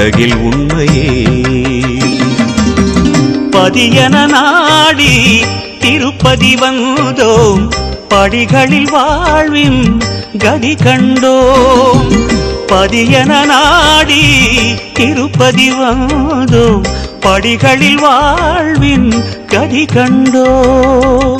உலகில் உண்மையே. பதியன நாடி திருப்பதி வந்தோம். படிகளில் வாழ்வின் கதி கண்டோம். பதியன நாடி திருப்பதி வந்தோம். படிகளில் வாழ்வின் கதி கண்டோம்.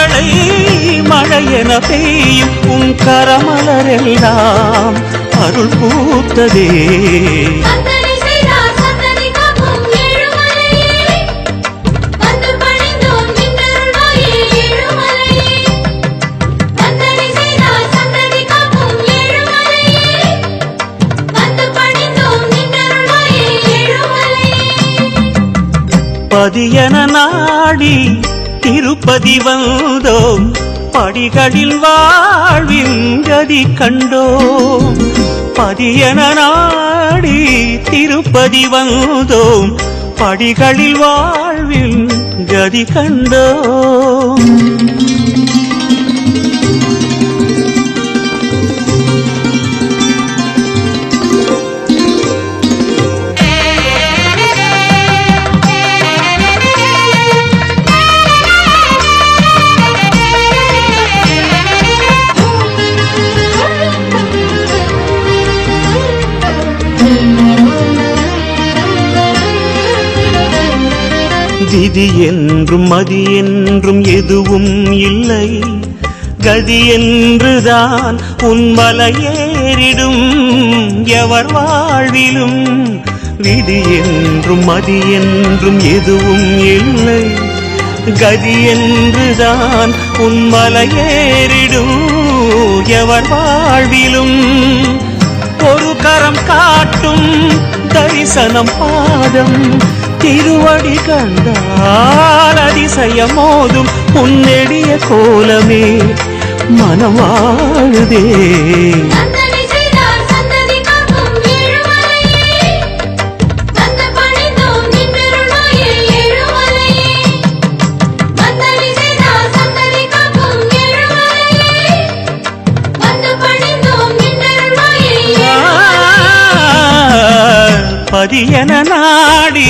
மழையென பெய்யும் உன் கரமலரெல்லாம் அருள் பூத்ததே. பதியன நாடி திருப்பதி வந்தோம். படிகளில் வாழ்வின் கதி கண்டோம். பதியன நாடி திருப்பதி வந்தோம். படிகளில் வாழ்வில் கதி கண்டோம். திதி என்றும் மதி என்றும் எதுவும் இல்லை. கதி என்றுதான் உன் மலையேறிடும் எவர் வாழ்விலும் விதி என்றும் மதி என்றும் எதுவும் இல்லை. கதி என்றுதான் உன் மலையேறிடும் எவர் வாழ்விலும் ஒரு கரம் காட்டும் தரிசனம் பாதம். திருவடி கண்டால் அதிசயம் மோதும் உன்னெடிய கோலமே. பணிந்தோம் நின்றருள்வாயே பதியன நாடி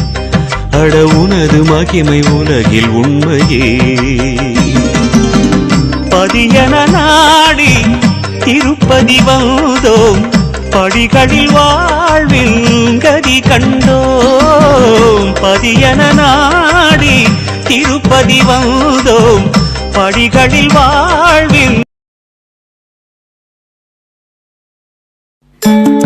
பாட உனது மகிமை உலகில் உண்மையே. பதியன நாடி திருப்பதி வந்தோம் படிகளில் வாழ்வில் கதி கண்டோம். பதியன நாடி திருப்பதி வந்தோம் படிகளில் வாழ்வில் thank you